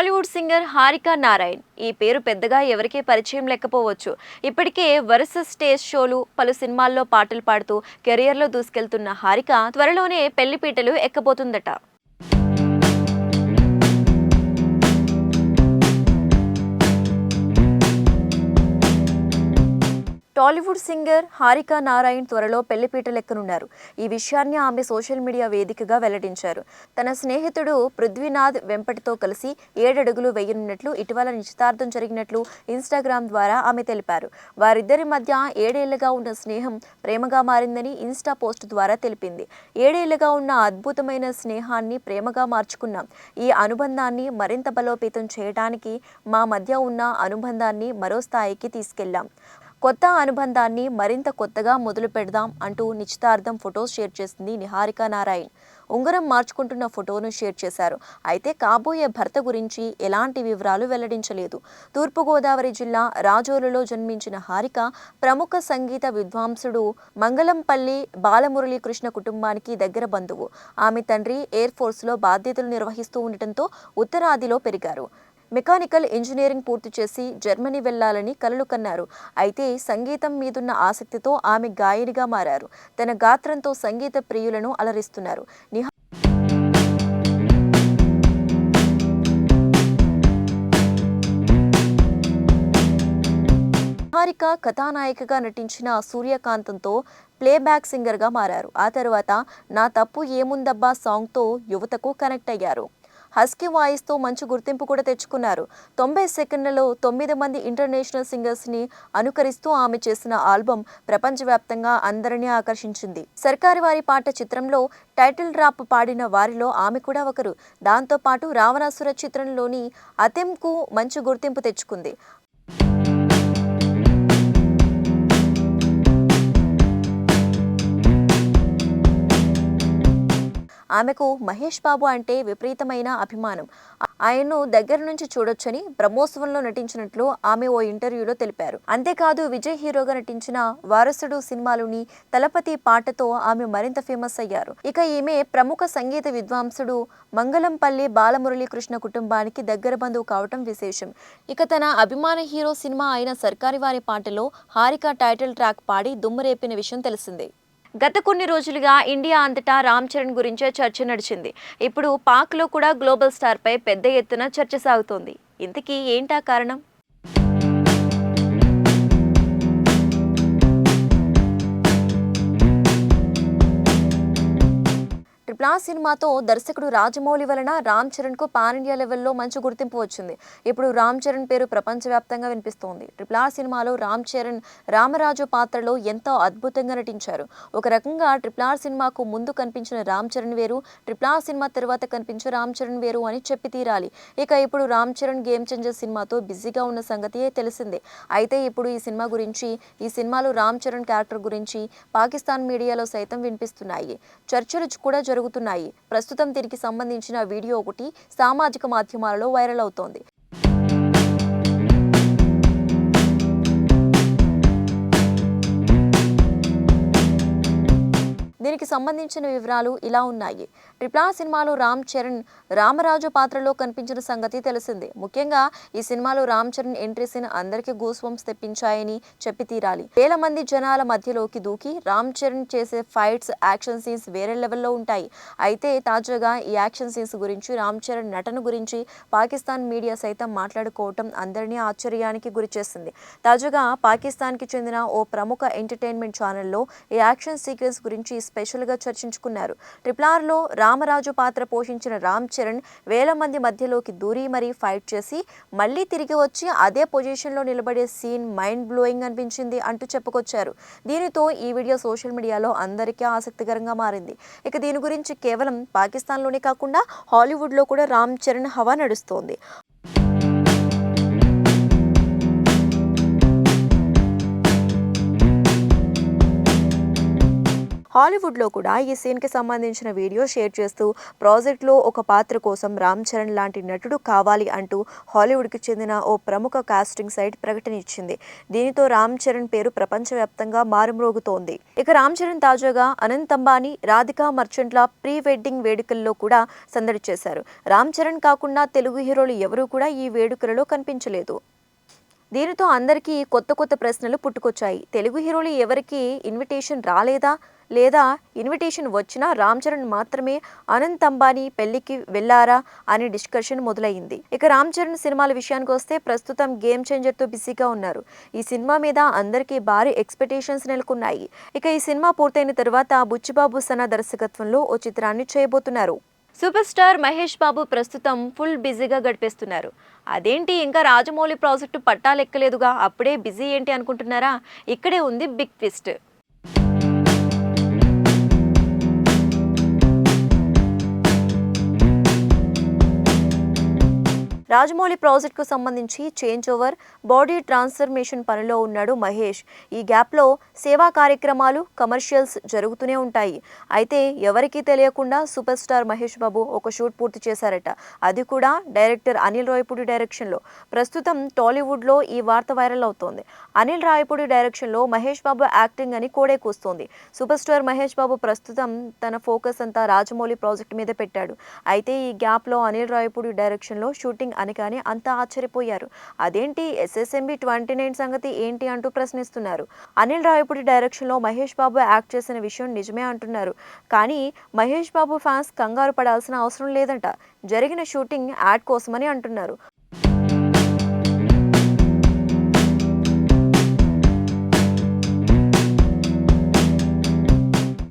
Tollywood singer Harika Narayan ఈ పేరు పెద్దగా ఎవరికీ పరిచయం లేకపోవచ్చు. ఇప్పటికే వరుస స్టేజ్ షోలు పలు సినిమాల్లో పాటలు పాడుతూ కెరియర్లో దూసుకెళ్తున్న హారిక త్వరలోనే పెళ్ళిపీటలు ఎక్కబోతుందట. టాలీవుడ్ సింగర్ హారికా నారాయణ్ త్వరలో పెళ్ళిపీటలెక్కనున్నారు ఈ విషయాన్ని ఆమె సోషల్ మీడియా వేదికగా వెల్లడించారు. తన స్నేహితుడు పృథ్వీనాథ్ వెంపటితో కలిసి ఏడడుగులు వేయనున్నట్లు ఇటీవల నిశ్చితార్థం జరిగినట్లు ఇన్స్టాగ్రామ్ ద్వారా ఆమె తెలిపారు. వారిద్దరి మధ్య ఏడేళ్ళుగా ఉన్న స్నేహం ప్రేమగా మారిందని ఇన్స్టా పోస్ట్ ద్వారా తెలిపింది. ఏడేళ్ళుగా ఉన్న అద్భుతమైన స్నేహాన్ని ప్రేమగా మార్చుకున్నాం. ఈ అనుబంధాన్ని మరింత బలోపేతం చేయడానికి మా మధ్య ఉన్న అనుబంధాన్ని మరో స్థాయికి తీసుకెళ్ళాం. కొత్త అనుబంధాన్ని మరింత కొత్తగా మొదలు పెడదాం అంటూ నిశ్చితార్థం ఫొటోస్ షేర్ చేసింది నిహారిక నారాయణ్. ఉంగరం మార్చుకుంటున్న ఫోటోను షేర్ చేశారు. అయితే కాబోయే భర్త గురించి ఎలాంటి వివరాలు వెల్లడించలేదు. తూర్పుగోదావరి జిల్లా రాజోలులో జన్మించిన హారిక ప్రముఖ సంగీత విద్వాంసుడు మంగళంపల్లి బాలమురళీకృష్ణ కుటుంబానికి దగ్గర బంధువు. ఆమె తండ్రి ఎయిర్ ఫోర్స్లో బాధ్యతలు నిర్వహిస్తూ ఉండటంతో ఉత్తరాదిలో పెరిగారు. మెకానికల్ ఇంజనీరింగ్ పూర్తి చేసి జర్మనీ వెళ్ళాలని కలలు కన్నారు. అయితే సంగీతం మీదున్న ఆసక్తితో ఆమె గాయనిగా మారారు. తన గాత్రంతో సంగీత ప్రియులను అలరిస్తున్నారు. నిహా నిహారిక కథానాయికగా నటించిన సూర్యకాంతంతో ప్లేబ్యాక్ సింగర్గా మారారు. ఆ తర్వాత నా తప్పు ఏముందబ్బా సాంగ్తో యువతకు కనెక్ట్ అయ్యారు. హస్కీ వాయిస్తో మంచి గుర్తింపు కూడా తెచ్చుకున్నారు. తొంభై సెకండ్లలో తొమ్మిది మంది ఇంటర్నేషనల్ సింగర్స్ని అనుకరిస్తూ ఆమె చేసిన ఆల్బం ప్రపంచవ్యాప్తంగా అందరినీ ఆకర్షించింది. సర్కారి వారి పాట చిత్రంలో టైటిల్ డ్రాప్ పాడిన వారిలో ఆమె కూడా ఒకరు. దాంతోపాటు రావణాసుర చిత్రంలోని అతెంకు మంచి గుర్తింపు తెచ్చుకుంది. ఆమెకు మహేష్ బాబు అంటే విపరీతమైన అభిమానం. ఆయన్ను దగ్గర నుంచి చూడొచ్చని బ్రహ్మోత్సవంలో నటించినట్లు ఆమె ఓ ఇంటర్వ్యూలో తెలిపారు. అంతేకాదు విజయ్ హీరోగా నటించిన వారసుడు సినిమాలోని తలపతి పాటతో ఆమె మరింత ఫేమస్ అయ్యారు. ఇక ఈమె ప్రముఖ సంగీత విద్వాంసుడు మంగళంపల్లి బాలమురళీకృష్ణ కుటుంబానికి దగ్గర బంధువు కావటం విశేషం. ఇక తన అభిమాన హీరో సినిమా అయిన సర్కారి వారి పాటలో హారిక టైటిల్ ట్రాక్ పాడి దుమ్మురేపిన విషయం తెలిసిందే. గత కొన్ని రోజులుగా ఇండియా అంతటా రామ్ చరణ్ గురించే చర్చ నడిచింది. ఇప్పుడు పాక్లో కూడా గ్లోబల్ స్టార్పై పెద్ద ఎత్తున చర్చ సాగుతోంది. ఇంతకీ ఏంటా కారణం? ట్రిపుల్ సినిమాతో దర్శకుడు రాజమౌళి వలన రామ్ చరణ్కు పాన్ ఇండియా లెవెల్లో మంచి గుర్తింపు వచ్చింది. ఇప్పుడు రామ్ చరణ్ పేరు ప్రపంచవ్యాప్తంగా వినిపిస్తోంది. ట్రిపుల్ ఆర్ సినిమాలో రామ్ చరణ్ రామరాజు పాత్రలో ఎంతో అద్భుతంగా నటించారు. ఒక రకంగా ట్రిపుల్ ఆర్ సినిమాకు ముందు కనిపించిన రామ్ చరణ్ వేరు ట్రిపుల్ ఆర్ సినిమా తర్వాత కనిపించే రామ్ చరణ్ వేరు అని చెప్పి తీరాలి. ఇక ఇప్పుడు రామ్ చరణ్ గేమ్ చేంజర్ సినిమాతో బిజీగా ఉన్న సంగతి తెలిసిందే. అయితే ఇప్పుడు ఈ సినిమా గురించి ఈ సినిమాలో రామ్ చరణ్ క్యారెక్టర్ గురించి పాకిస్తాన్ మీడియాలో సైతం వినిపిస్తున్నాయి. చర్చలు కూడా జరుగుతున్నాయి. ప్రస్తుతం దీనికి సంబంధించిన వీడియో ఒకటి సామాజిక మాధ్యమాలలో వైరల్ అవుతోంది. దీనికి సంబంధించిన వివరాలు ఇలా ఉన్నాయి. ట్రిప్లా సినిమాలో రామ్ చరణ్ రామరాజు పాత్రలో కనిపించిన సంగతి తెలిసిందే. ముఖ్యంగా ఈ సినిమాలో రామ్ చరణ్ ఎంట్రీ సీన్ అందరికీ గూస్వంస్ తెప్పించాయని చెప్పి తీరాలి. వేల మంది జనాల మధ్యలోకి దూకి రామ్ చరణ్ చేసే ఫైట్స్ యాక్షన్ సీన్స్ వేరే లెవెల్లో ఉంటాయి. అయితే తాజాగా ఈ యాక్షన్ సీన్స్ గురించి రామ్ చరణ్ నటన గురించి పాకిస్తాన్ మీడియా సైతం మాట్లాడుకోవటం అందరినీ ఆశ్చర్యానికి గురిచేసింది తాజాగా పాకిస్తాన్కి చెందిన ఓ ప్రముఖ ఎంటర్టైన్మెంట్ ఛానల్లో ఈ యాక్షన్ సీక్వెన్స్ గురించి స్పెషల్గా చర్చించుకున్నారు. ట్రిపుల్ ఆర్లో రామరాజు పాత్ర పోషించిన రామ్ చరణ్ వేల మంది మధ్యలోకి దూరి మరీ ఫైట్ చేసి మళ్ళీ తిరిగి వచ్చి అదే పొజిషన్లో నిలబడే సీన్ మైండ్ బ్లోయింగ్ అనిపించింది అంటూ చెప్పుకొచ్చారు. దీనితో ఈ వీడియో సోషల్ మీడియాలో అందరికీ ఆసక్తికరంగా మారింది. ఇక దీని గురించి కేవలం పాకిస్తాన్లోనే కాకుండా హాలీవుడ్లో కూడా రామ్ చరణ్ హవా నడుస్తోంది. హాలీవుడ్లో కూడా ఈ సీన్కి సంబంధించిన వీడియో షేర్ చేస్తూ ప్రాజెక్ట్లో ఒక పాత్ర కోసం రామ్ చరణ్ లాంటి నటుడు కావాలి అంటూ హాలీవుడ్కి చెందిన ఓ ప్రముఖ కాస్టింగ్ సైట్ ప్రకటన ఇచ్చింది. దీనితో రామ్ చరణ్ పేరు ప్రపంచవ్యాప్తంగా మారుమ్రోగుతోంది. ఇక రామ్ చరణ్ తాజాగా అనంత్ అంబానీ రాధికా మర్చెంట్ల ప్రీ వెడ్డింగ్ వేడుకల్లో కూడా సందడి చేశారు. రామ్ చరణ్ కాకుండా తెలుగు హీరోలు ఎవరూ కూడా ఈ వేడుకలలో కనిపించలేదు. దీనితో అందరికీ కొత్త కొత్త ప్రశ్నలు పుట్టుకొచ్చాయి. తెలుగు హీరోలు ఎవరికి ఇన్విటేషన్ రాలేదా? లేదా ఇన్విటేషన్ వచ్చినా రామ్ చరణ్ మాత్రమే అనంత్ అంబానీ పెళ్ళికి వెళ్ళారా అనే డిస్కషన్ మొదలైంది. ఇక రామ్ చరణ్ సినిమాల విషయానికి వస్తే ప్రస్తుతం గేమ్ చేంజర్తో బిజీగా ఉన్నారు. ఈ సినిమా మీద అందరికీ భారీ ఎక్స్పెక్టేషన్స్ నెలకొన్నాయి. ఇక ఈ సినిమా పూర్తయిన తర్వాత బుచ్చిబాబు సనా దర్శకత్వంలో ఓ చిత్రాన్ని చేయబోతున్నారు. సూపర్ స్టార్ మహేష్ బాబు ప్రస్తుతం ఫుల్ బిజీగా గడిపేస్తున్నారు. అదేంటి ఇంకా రాజమౌళి ప్రాజెక్టు పట్టాలెక్కలేదుగా? అప్పుడే బిజీ ఏంటి అనుకుంటున్నారా? ఇక్కడే ఉంది బిగ్ ట్విస్ట్. రాజమౌళి ప్రాజెక్టుకు సంబంధించి చేంజ్ ఓవర్ బాడీ ట్రాన్స్ఫర్మేషన్ పనిలో ఉన్నాడు మహేష్. ఈ గ్యాప్లో సేవా కార్యక్రమాలు కమర్షియల్స్ జరుగుతూనే ఉంటాయి. అయితే ఎవరికీ తెలియకుండా సూపర్ స్టార్ మహేష్ బాబు ఒక షూట్ పూర్తి చేశారట. అది కూడా డైరెక్టర్ అనిల్ రాయపూడి డైరెక్షన్లో. ప్రస్తుతం టాలీవుడ్లో ఈ వార్త వైరల్ అవుతోంది. అనిల్ రాయపూడి డైరెక్షన్లో మహేష్ బాబు యాక్టింగ్ అని కోడే కూస్తోంది. సూపర్ స్టార్ మహేష్ బాబు ప్రస్తుతం తన ఫోకస్ అంతా రాజమౌళి ప్రాజెక్ట్ మీద పెట్టాడు. అయితే ఈ గ్యాప్లో అనిల్ రాయపూడి డైరెక్షన్లో షూటింగ్ అనగానే అంతా ఆశ్చర్యపోయారు. అదేంటి ఎస్ఎస్ఎంబి ట్వంటీ నైన్ సంగతి ఏంటి అంటూ ప్రశ్నిస్తున్నారు. అనిల్ రాయపూడి డైరెక్షన్లో మహేష్ బాబు యాక్ట్ చేసిన విషయం నిజమే అంటున్నారు. కానీ మహేష్ బాబు ఫ్యాన్స్ కంగారు పడాల్సిన అవసరం లేదంట. జరిగిన షూటింగ్ యాడ్ కోసమని అంటున్నారు.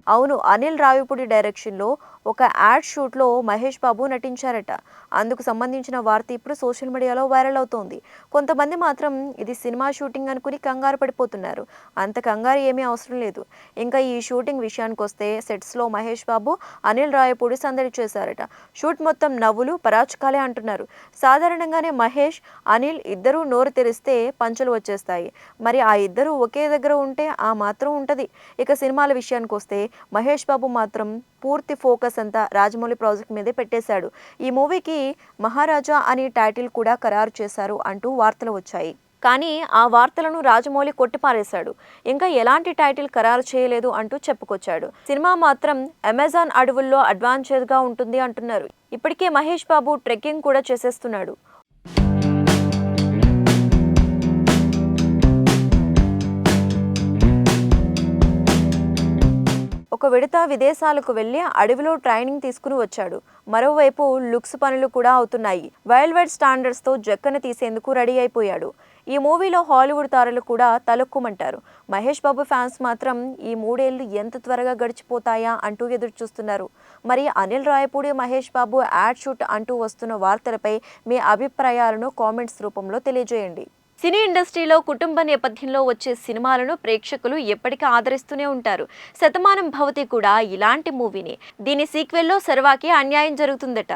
అవును అనిల్ రావిపూడి డైరెక్షన్లో ఒక యాడ్ షూట్లో మహేష్ బాబు నటించారట. అందుకు సంబంధించిన వార్త ఇప్పుడు సోషల్ మీడియాలో వైరల్ అవుతోంది. కొంతమంది మాత్రం ఇది సినిమా షూటింగ్ అనుకుని కంగారు పడిపోతున్నారు. అంత కంగారు ఏమీ అవసరం లేదు. ఇంకా ఈ షూటింగ్ విషయానికి వస్తే సెట్స్లో మహేష్ బాబు అనిల్ రాయపూడి సందడి చేశారట. షూట్ మొత్తం నవ్వులు పరాచకాలే అంటున్నారు. సాధారణంగానే మహేష్ అనిల్ ఇద్దరూ నోరు తెరిస్తే పంచలు వచ్చేస్తాయి. మరి ఆ ఇద్దరు ఒకే దగ్గర ఉంటే ఆ మాత్రం ఉంటుంది. ఇక సినిమాల విషయానికి వస్తే మహేష్ బాబు మాత్రం పూర్తి ఫోకస్ అంతా రాజమౌళి ప్రాజెక్ట్ మీదే పెట్టేశాడు. ఈ మూవీకి మహారాజా అనే టైటిల్ కూడా ఖరారు చేశారు అంటూ వార్తలు వచ్చాయి. కానీ ఆ వార్తలను రాజమౌళి కొట్టిపారేశాడు. ఇంకా ఎలాంటి టైటిల్ ఖరారు చేయలేదు అంటూ చెప్పుకొచ్చాడు. సినిమా మాత్రం అమెజాన్ అడవుల్లో అడ్వాంచర్గా ఉంటుంది అంటున్నారు. ఇప్పటికే మహేష్ బాబు ట్రెక్కింగ్ కూడా చేసేస్తున్నాడు. ఒక విడత విదేశాలకు వెళ్ళి అడవిలో ట్రైనింగ్ తీసుకుని వచ్చాడు. మరోవైపు లుక్స్ పనులు కూడా అవుతున్నాయి. వైల్డ్ వైడ్ స్టాండర్డ్స్తో జక్కన తీసేందుకు రెడీ అయిపోయాడు. ఈ మూవీలో హాలీవుడ్ తారలు కూడా తలొక్కుమంటారు. మహేష్ బాబు ఫ్యాన్స్ మాత్రం ఈ మూడేళ్ళు ఎంత త్వరగా గడిచిపోతాయా అంటూ ఎదురు చూస్తున్నారు మరి అనిల్ రాయపూడి మహేష్ బాబు యాడ్ షూట్ అంటూ వస్తున్న వార్తలపై మీ అభిప్రాయాలను కామెంట్స్ రూపంలో తెలియజేయండి. సినీ ఇండస్ట్రీలో కుటుంబ నేపథ్యంలో వచ్చే సినిమాలను ప్రేక్షకులు ఎప్పటికీ ఆదరిస్తూనే ఉంటారు. శతమానం భవతి కూడా ఇలాంటి మూవీని. దీని సీక్వెల్లో సర్వాకి అన్యాయం జరుగుతుందట.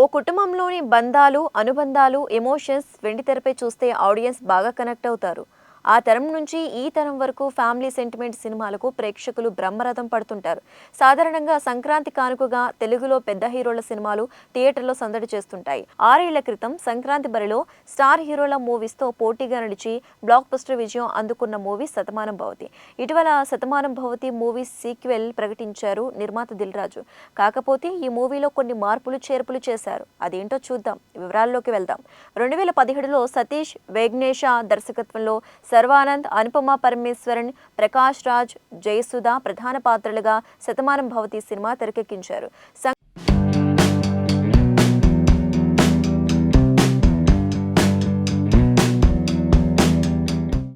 ఓ కుటుంబంలోని బంధాలు అనుబంధాలు ఎమోషన్స్ వెండితెరపై చూస్తే ఆడియన్స్ బాగా కనెక్ట్ అవుతారు. ఆ తరం నుంచి ఈ తరం వరకు ఫ్యామిలీ సెంటిమెంట్ సినిమాలకు ప్రేక్షకులు బ్రహ్మరథం పడుతుంటారు. సాధారణంగా సంక్రాంతి కానుకగా తెలుగులో పెద్ద హీరోల సినిమాలు థియేటర్లో సందడి చేస్తుంటాయి. ఆరేళ్ళ క్రితం సంక్రాంతి బరిలో స్టార్ హీరోల మూవీస్తో పోటీగా నడిచి బ్లాక్ బస్టర్ విజయం అందుకున్న మూవీ శతమానం భవతి. ఇటీవల శతమానం భవతి మూవీ సీక్వెల్ ప్రకటించారు నిర్మాత దిల్ రాజు కాకపోతే ఈ మూవీలో కొన్ని మార్పులు చేర్పులు చేశారు. అదేంటో చూద్దాం. వివరాల్లోకి వెళ్దాం. రెండు వేల పదిహేడులో సతీష్ వేగ్నేష దర్శకత్వంలో సర్వానంద్ అనుపమ పరమేశ్వరన్ ప్రకాష్ రాజ్ జయసుధ ప్రధాన పాత్రలుగా శతమానం భవతి సినిమా తెరకెక్కించారు.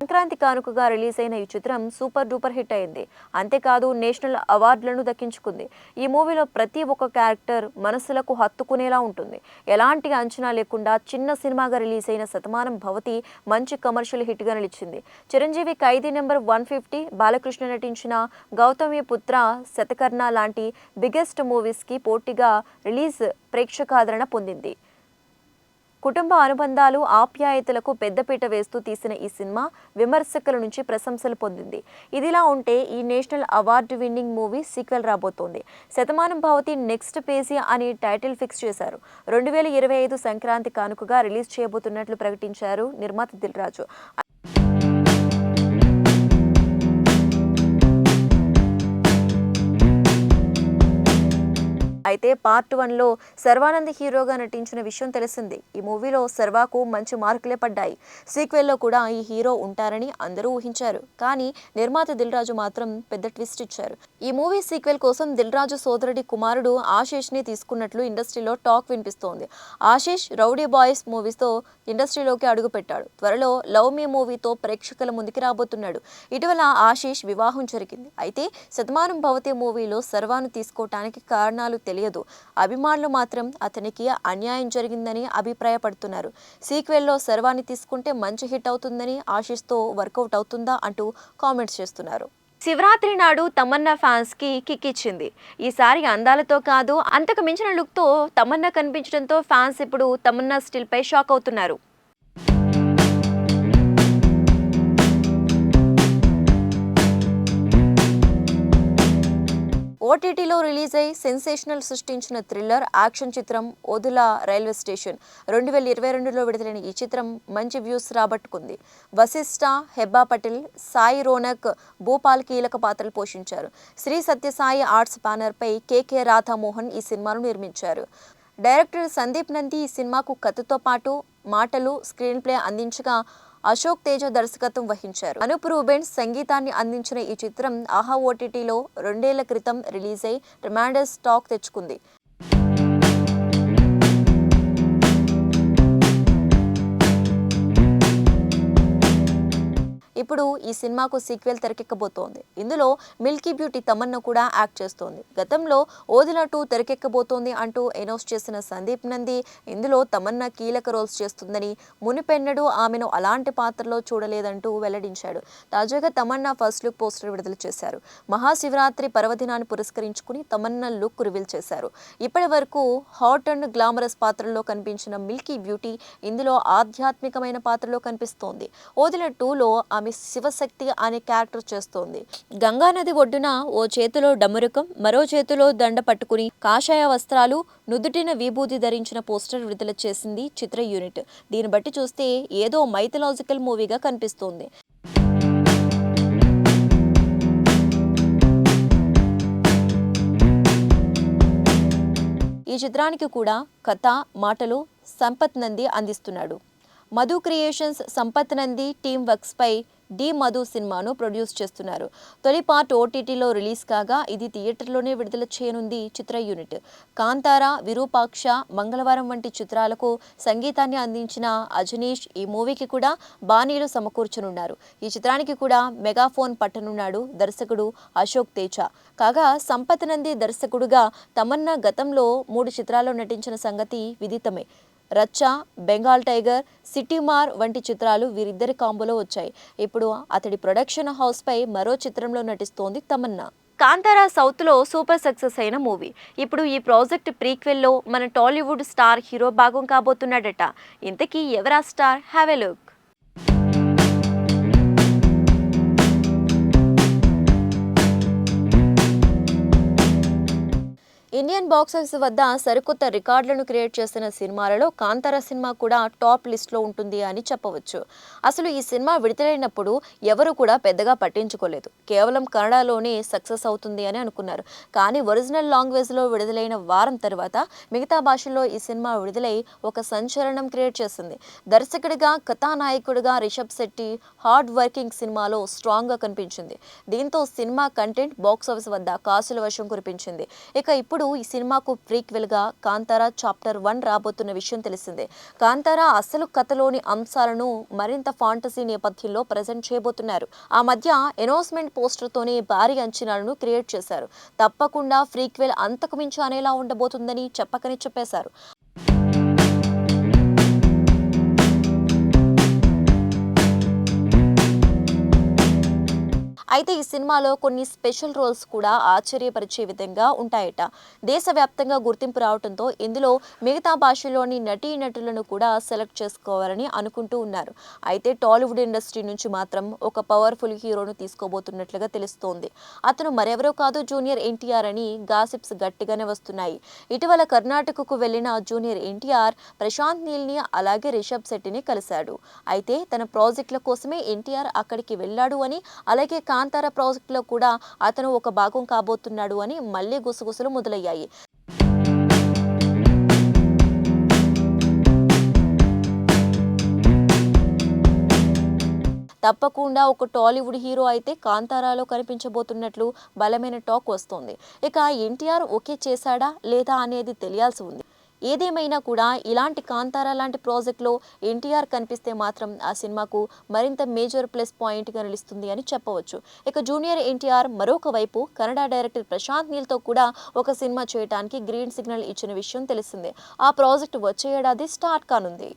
సంక్రాంతి కానుకగా రిలీజ్ అయిన ఈ చిత్రం సూపర్ డూపర్ హిట్ అయింది. అంతేకాదు నేషనల్ అవార్డులను దక్కించుకుంది. ఈ మూవీలో ప్రతి ఒక్క క్యారెక్టర్ మనసులకు హత్తుకునేలా ఉంటుంది. ఎలాంటి అంచనా లేకుండా చిన్న సినిమాగా రిలీజ్ అయిన శతమానం భవతి మంచి కమర్షియల్ హిట్గా నిలిచింది. Chiranjeevi Khaidi number one fifty Balakrishna నటించిన గౌతమి పుత్ర శతకర్ణ లాంటి బిగ్గెస్ట్ మూవీస్కి పోటీగా రిలీజ్ ప్రేక్షకాదరణ పొందింది. కుటుంబ అనుబంధాలు ఆప్యాయతలకు పెద్దపీట వేస్తూ తీసిన ఈ సినిమా విమర్శకుల నుంచి ప్రశంసలు పొందింది. ఇదిలా ఉంటే ఈ national award winning movie sequel రాబోతోంది. శతమానం భవతి నెక్స్ట్ పేజీ అని టైటిల్ ఫిక్స్ చేశారు. రెండు వేల ఇరవై ఐదు సంక్రాంతి కానుకగా రిలీజ్ చేయబోతున్నట్లు ప్రకటించారు నిర్మాత దిల్ అయితే పార్ట్ వన్లో సర్వానంద్ హీరోగా నటించిన విషయం తెలిసింది. ఈ మూవీలో సర్వాకు మంచి మార్కులే పడ్డాయి. సీక్వెల్లో కూడా ఈ హీరో ఉంటారని అందరూ ఊహించారు. కానీ నిర్మాత దిల్ రాజు మాత్రం పెద్ద ట్విస్ట్ ఇచ్చారు. ఈ మూవీ సీక్వెల్ కోసం దిల్ రాజు సోదరుడి కుమారుడు ఆశీష్ని తీసుకున్నట్లు ఇండస్ట్రీలో టాక్ వినిపిస్తోంది. ఆశీష్ రౌడీ బాయ్స్ మూవీస్తో ఇండస్ట్రీలోకి అడుగుపెట్టాడు. త్వరలో లవ్ మీ మూవీతో ప్రేక్షకుల ముందుకి రాబోతున్నాడు. ఇటీవల ఆశీష్ వివాహం జరిగింది. అయితే శతమానం భవతి మూవీలో సర్వాను తీసుకోవటానికి కారణాలు తెలియదు. అభిమానులు మాత్రం అతనికి అన్యాయం జరిగిందని అభిప్రాయపడుతున్నారు. సీక్వెల్లో సర్వాన్ని తీసుకుంటే మంచి హిట్ అవుతుందని ఆశిస్తో వర్కౌట్ అవుతుందా అంటూ కామెంట్స్ చేస్తున్నారు. శివరాత్రి నాడు తమన్నా ఫ్యాన్స్కి కిక్ ఇచ్చింది. ఈసారి అందాలతో కాదు అంతకు మించిన లుక్తో తమన్నా కనిపించడంతో ఫ్యాన్స్ ఇప్పుడు తమన్నా స్టిల్ పై షాక్ అవుతున్నారు. ఓటీటీలో రిలీజ్ అయి సెన్సేషనల్ సృష్టించిన థ్రిల్లర్ యాక్షన్ చిత్రం ఒదులా రైల్వే స్టేషన్. రెండు వేల ఇరవై రెండులో విడుదలైన ఈ చిత్రం మంచి వ్యూస్ రాబట్టుకుంది. వశిష్ఠ హెబ్బా పటేల్ సాయి రోనక్ భూపాల్ కీలక పాత్రలు పోషించారు. శ్రీ సత్యసాయి ఆర్ట్స్ బ్యానర్పై కేకే రాధామోహన్ ఈ సినిమాను నిర్మించారు. డైరెక్టర్ సందీప్ నంది ఈ సినిమాకు కథతో పాటు మాటలు స్క్రీన్ ప్లే అందించగా అశోక్ తేజ దర్శకత్వం వహించారు. అనూప్ రూబెన్ సంగీతాన్ని అందించిన ఈ చిత్రం ఆహా ఓటీటీలో రెండేళ్ళ క్రితం రిలీజ్ అయి ట్రిమాండస్ టాక్ తెచ్చుకుంది. ఇప్పుడు ఈ సినిమాకు సీక్వెల్ తెరకెక్కబోతోంది. ఇందులో మిల్కీ బ్యూటీ తమన్నా కూడా యాక్ట్ చేస్తోంది. గతంలో ఓదిలా టూ తెరకెక్కబోతోంది అంటూ అనౌన్స్ చేసిన సందీప్ నంది ఇందులో తమన్నా కీలక రోల్స్ చేస్తుందని మునిపెన్నడు ఆమెను అలాంటి పాత్రలో చూడలేదంటూ వెల్లడించాడు. తాజాగా తమన్నా ఫస్ట్ లుక్ పోస్టర్ విడుదల చేశారు. మహాశివరాత్రి పర్వదినాన్ని పురస్కరించుకుని తమన్నా లుక్ రివీల్ చేశారు. ఇప్పటి వరకు హాట్ అండ్ గ్లామరస్ పాత్రలో కనిపించిన మిల్కీ బ్యూటీ ఇందులో ఆధ్యాత్మికమైన పాత్రలో కనిపిస్తోంది. ఓదిల టూలో ఆమె శివశక్తి అనే క్యారెక్టర్ చేస్తోంది. గంగా నది ఒడ్డున ఓ చేతిలో డమరుకం మరో చేతిలో దండ పట్టుకుని కాషాయ వస్త్రాలు నుదుటిన విభూతి ధరించిన పోస్టర్ విడుదల చేసింది చిత్ర యూనిట్. దీన్ని బట్టి చూస్తే ఏదో మైథలాజికల్ మూవీగా కనిపిస్తోంది. ఈ చిత్రానికి కూడా కథ మాటలు సంపత్ నంది అందిస్తున్నాడు. Madhu creations Sampath Nandi team works పై డి మధు సినిమాను ప్రొడ్యూస్ చేస్తున్నారు. తొలి పార్ట్ ఓటీటీలో రిలీజ్ కాగా ఇది థియేటర్లోనే విడుదల చేయనుంది చిత్ర యూనిట్. కాంతార విరూపాక్ష మంగళవారం వంటి చిత్రాలకు సంగీతాన్ని అందించిన అజనీష్ ఈ మూవీకి కూడా బాణీలు సమకూర్చనున్నారు. ఈ చిత్రానికి కూడా మెగాఫోన్ పట్టనున్నాడు దర్శకుడు అశోక్ తేజ. కాగా సంపత్ నంది దర్శకుడుగా తమన్నా గతంలో మూడు చిత్రాల్లో నటించిన సంగతి విదితమే. రచ్చ బెంగాల్ టైగర్ సిటీమార్ వంటి చిత్రాలు వీరిద్దరి కాంబోలో వచ్చాయి. ఇప్పుడు అతడి ప్రొడక్షన్ హౌస్ పై మరో చిత్రంలో నటిస్తోంది తమన్నా. కాంతారా సౌత్లో సూపర్ సక్సెస్ అయిన మూవీ. ఇప్పుడు ఈ ప్రాజెక్ట్ ప్రీక్వెల్లో మన టాలీవుడ్ స్టార్ హీరో భాగం కాబోతున్నాడట. ఇంతకీ ఎవరా star? Have a look. Indian box office వద్ద సరికొత్త రికార్డులను క్రియేట్ చేసిన సినిమాలలో కాంతార సినిమా కూడా టాప్ లిస్ట్లో ఉంటుంది అని చెప్పవచ్చు. అసలు ఈ సినిమా విడుదలైనప్పుడు ఎవరు కూడా పెద్దగా పట్టించుకోలేదు. కేవలం కన్నడలోనే సక్సెస్ అవుతుంది అని అనుకున్నారు. కానీ ఒరిజినల్ లాంగ్వేజ్లో విడుదలైన వారం తర్వాత మిగతా భాషల్లో ఈ సినిమా విడుదలై ఒక సంచలనం క్రియేట్ చేసింది. దర్శకుడిగా కథానాయకుడిగా రిషబ్ శెట్టి హార్డ్ వర్కింగ్ సినిమాలో స్ట్రాంగ్గా కనిపించింది. దీంతో సినిమా కంటెంట్ బాక్స్ ఆఫీస్ వద్ద కాసుల వర్షం కురిపించింది. ఇక ఇప్పుడు ఈ సినిమాకు ప్రీక్వెల్గా కాంతారా చాప్టర్ వన్ రాబోతున్న విషయం తెలిసిందే. కాంతారా అసలు కథలోని అంశాలను మరింత ఫాంటసీ నేపథ్యంలో ప్రజెంట్ చేయబోతున్నారు. ఆ మధ్య ఎనౌన్స్మెంట్ పోస్టర్తోనే భారీ అంచనాలను క్రియేట్ చేశారు. తప్పకుండా ప్రీక్వెల్ అంతకు మించి అనేలా ఉండబోతుందని చెప్పకని చెప్పేశారు. అయితే ఈ సినిమాలో కొన్ని స్పెషల్ రోల్స్ కూడా ఆశ్చర్యపరిచే విధంగా ఉంటాయట. దేశవ్యాప్తంగా గుర్తింపు రావడంతో ఇందులో మిగతా భాషల్లోని నటీ నటులను కూడా సెలెక్ట్ చేసుకోవాలని అనుకుంటూ ఉన్నారు. అయితే టాలీవుడ్ ఇండస్ట్రీ నుంచి మాత్రం ఒక పవర్ఫుల్ హీరోను తీసుకోబోతున్నట్లుగా తెలుస్తోంది. అతను మరెవరో కాదు జూనియర్ ఎన్టీఆర్ అని గాసిప్స్ గట్టిగానే వస్తున్నాయి. ఇటీవల కర్ణాటకకు వెళ్ళిన జూనియర్ ఎన్టీఆర్ ప్రశాంత్ నీల్ని అలాగే రిషబ్ శెట్టిని కలిశాడు. అయితే తన ప్రాజెక్టుల కోసమే ఎన్టీఆర్ అక్కడికి వెళ్ళాడు అని అలాగే కాంతార ప్రాజెక్టులో కూడా అతను ఒక భాగం కాబోతున్నాడు అని మళ్ళీ గుసగుసలు మొదలయ్యాయి. తప్పకుండా ఒక టాలీవుడ్ హీరో అయితే కాంతారాలో కనిపించబోతున్నట్లు బలమైన టాక్ వస్తోంది. ఇక ఎన్టీఆర్ ఓకే చేశాడా లేదా అనేది తెలియాల్సి ఉంది. ఏదేమైనా కూడా ఇలాంటి కాంతారా లాంటి ప్రాజెక్ట్లో ఎన్టీఆర్ కనిపిస్తే మాత్రం ఆ సినిమాకు మరింత మేజర్ ప్లస్ పాయింట్గా నిలుస్తుంది అని చెప్పవచ్చు. ఇక జూనియర్ ఎన్టీఆర్ మరొక వైపు కన్నడ డైరెక్టర్ ప్రశాంత్ నీల్తో కూడా ఒక సినిమా చేయడానికి గ్రీన్ సిగ్నల్ ఇచ్చిన విషయం తెలిసిందే. ఆ ప్రాజెక్ట్ వచ్చే ఏడాది స్టార్ట్ కానుంది.